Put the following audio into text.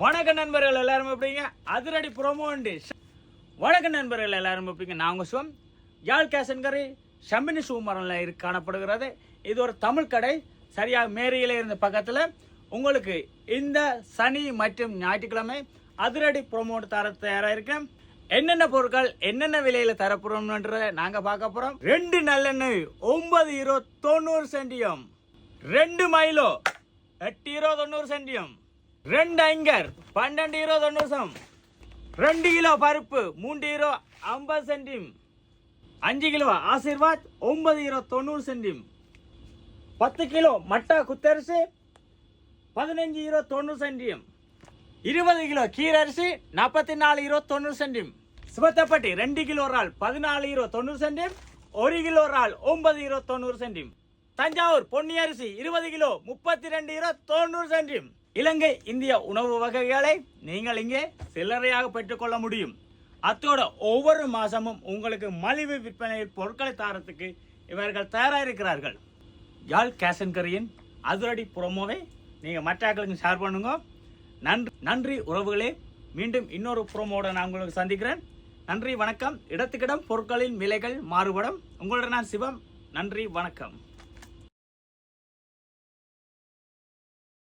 வணக்க நண்பர்கள் எல்லாரும் எப்படிங்க அதிரடி ப்ரோமோ உண்டு. வணக்க நண்பர்கள் எல்லாரும் எப்படிங்க நான் உங்க சிவம். யாழ் கேசன்கரை ஷமினி சூமரன்ல காணப்படுகிறது. இது ஒரு தமிழ் கடை. சரியாக மேரியில் இருந்த பக்கத்தில். உங்களுக்கு இந்த சனி மற்றும் ஞாயிற்றுக்கிழமை அதிரடி ப்ரோமோ தர தயாராக இருக்கேன். என்னென்ன பொருட்கள் என்னென்ன விலையில தரப்போறோம்ன்றத நாங்க பார்க்க போறோம். ரெண்டு நல்லெண்ணெய் ஒன்பது ஹீரோ தொண்ணூறு சென்டியம். ரெண்டு மைலோ எட்டு இருபது தொண்ணூறு சென்டியம். ரெண்டு ஐங்கர் பன்னெண்டு ஹீரோ தொண்ணூறு சம் ரெண்டு கிலோ பருப்பு மூன்று ஹீரோ ஐம்பது சென்டிம். அஞ்சு கிலோ ஆசீர்வாத் ஒன்பது ஹீரோ தொண்ணூறு சென்டிம். பத்து கிலோ மட்டா குத்தரிசி பதினஞ்சு ஹீரோ தொண்ணூறு சென்டிம். இருபது கிலோ கீரரிசி நாற்பத்தி நாலு ஹீரோ தொண்ணூறு சென்டிம். சிவத்தப்பட்டி ரெண்டு கிலோ இறால் பதினாலு ஹீரோ தொண்ணூறு சென்டிம். ஒரு கிலோ இறால் ஒன்பது ஹீரோ தொண்ணூறு சென்டிம். தஞ்சாவூர் பொன்னியரிசி இருபது கிலோ முப்பத்தி ரெண்டு ஹீரோ தொண்ணூறு சென்டிம். இலங்கை இந்திய உணவு வகைகளை நீங்கள் இங்கே சில்லறையாக பெற்றுக்கொள்ள முடியும். அத்தோட ஒவ்வொரு மாதமும் உங்களுக்கு மலிவு விற்பனையில் பொருட்களை தாரத்துக்கு இவர்கள் தயாராக இருக்கிறார்கள் யாழ் கேசன்கரியின் அதிரடி புறமோவை நீங்கள் மற்ற ஆட்களுக்கு ஷேர் பண்ணுங்க. நன்றி நன்றி உறவுகளே. மீண்டும் இன்னொரு புறமோட நான் உங்களுக்கு சந்திக்கிறேன். நன்றி வணக்கம். இடத்துக்கிடம் பொருட்களின் விலைகள் மாறுபடும். உங்களுடன் நான் சிவம். நன்றி வணக்கம்.